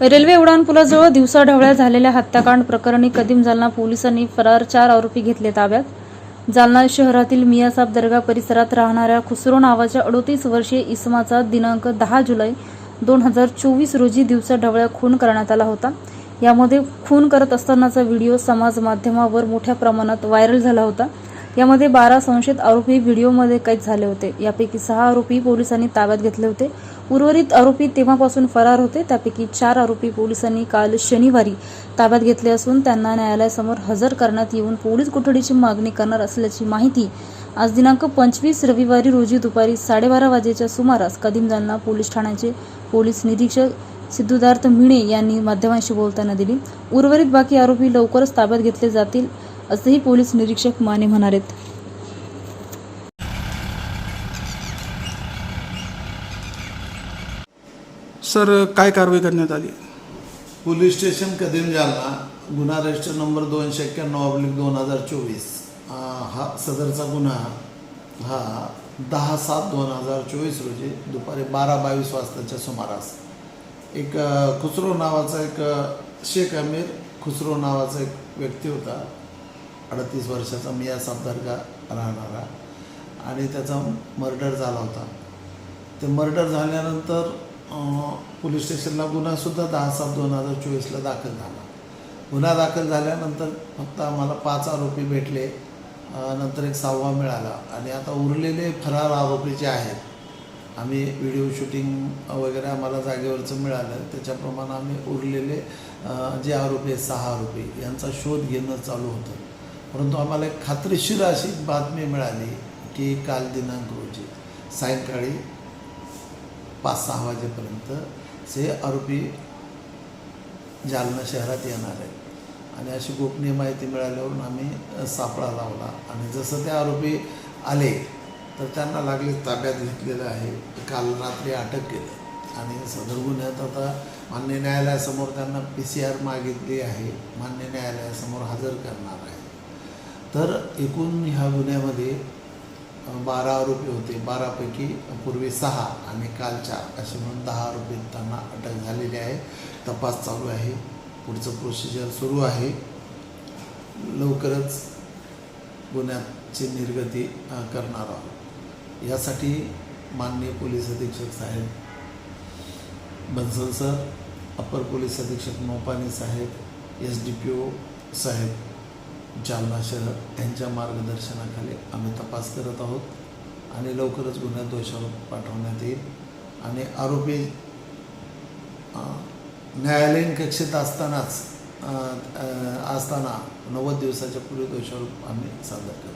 Railway उड्डाणपुलाजवळ दिवसाढवळ्या झालेल्या हत्याकांड प्रकरणी कदीम जालना पोलिसांनी फरार चार आरोपी घेतले ताब्यात. जालना शहरातील मियासाब दर्गा परिसरात राहणाऱ्या खुसरो नावाच्या अडोतीस वर्षीय इसमाचा दिनांक दहा जुलै दोन हजार चोवीस रोजी दिवसाढवळ्या खून करण्यात आला होता. यामध्ये खून करत असतानाचा व्हिडिओ समाज माध्यमावर मोठ्या प्रमाणात व्हायरल झाला होता. यामध्ये बारा संशयित आरोपी व्हिडिओमध्ये कैद झाले होते. यापैकी सहा आरोपी पोलिसांनी ताब्यात घेतले होते. उर्वरित आरोपी तेव्हापासून फरार होते. त्यापैकी चार आरोपी पोलिसांनी काल शनिवारी ताब्यात घेतले असून त्यांना न्यायालयासमोर हजर करण्यात येऊन पोलीस कोठडीची मागणी करणार असल्याची माहिती आज दिनांक पंचवीस रविवारी रोजी दुपारी साडेबारा वाजेच्या सुमारास कदीम जालना पोलीस ठाण्याचे पोलीस निरीक्षक सिद्धुदार्थ मिणे यांनी माध्यमांशी बोलताना दिली. उर्वरित बाकी आरोपी लवकरच ताब्यात घेतले जातील. असेही पोलीस निरीक्षक माने म्हणालेत. सर काय कारवाई करण्यात आली? पोलीस स्टेशन कदीम जालना गुन्हा रजिस्टर नंबर दोनशे एक्क्याण्णव ऑब्लिक दोन हजार चोवीस. हा सदरचा गुन्हा हा दहा सात दोन हजार चोवीस रोजी दुपारी बारा बावीस वाजताच्या सुमारास. एक खुसरो नावाचा एक शेख अमीर खुसरो नावाचा एक व्यक्ती होता. अडतीस वर्षाचा मिया साबदरगा राहणारा. आणि त्याचा मर्डर झाला होता. ते मर्डर झाल्यानंतर पोलीस स्टेशनला गुन्हासुद्धा दहा सात दोन हजार चोवीसला दाखल झाला. गुन्हा दाखल झाल्यानंतर फक्त आम्हाला पाच आरोपी भेटले. नंतर एक सहावा मिळाला. आणि आता उरलेले फरार आरोपी जे आहेत आम्ही व्हिडिओ शूटिंग वगैरे आम्हाला जागेवरचं मिळालं. त्याच्याप्रमाणे आम्ही उरलेले जे आरोपी आहेत सहा आरोपी यांचा शोध घेणं चालू होतं. परंतु आम्हाला एक खात्रीशीर अशी बातमी मिळाली की काल दिनांक रोजी सायंकाळी पाच सहा वाजेपर्यंत हे आरोपी जालना शहरात येणार आहेत. आणि अशी गोपनीय माहिती मिळाल्यावरून आम्ही सापळा लावला. आणि जसं ते आरोपी आले तर त्यांना लागले ताब्यात घेतलेलं आहे. काल रात्री अटक केलं. आणि सदर गुन्ह्यात आता मान्य न्यायालयासमोर त्यांना पी सी आर मागितली आहे. मान्य न्यायालयासमोर हजर करणार आहे. तर एकूण ह्या गुन्ह्यामध्ये बारा आरोपी होते. बारापैकी पूर्वी सहा आणि काल चार असे म्हणून दहा आरोपी त्यांना अटक झालेली आहे. तपास चालू आहे. पुढचं प्रोसिजर सुरू आहे. लवकरच गुन्ह्याची निर्गती करणार आहोत. यासाठी माननीय पोलीस अधीक्षक साहेब बन्सल सर अपर पोलीस अधीक्षक नोपानी साहेब एस डी पी ओ साहेब जालना शहर यांच्या मार्गदर्शनाखाली आम्ही तपास करत आहोत आणि लवकरच गुन्ह्यात दोषारोप पाठवण्यात येईल. आणि आरोपी न्यायालयीन कक्षेत असतानाच असताना नव्वद दिवसाच्या पूर्वी दोषारोप आम्ही सादर करू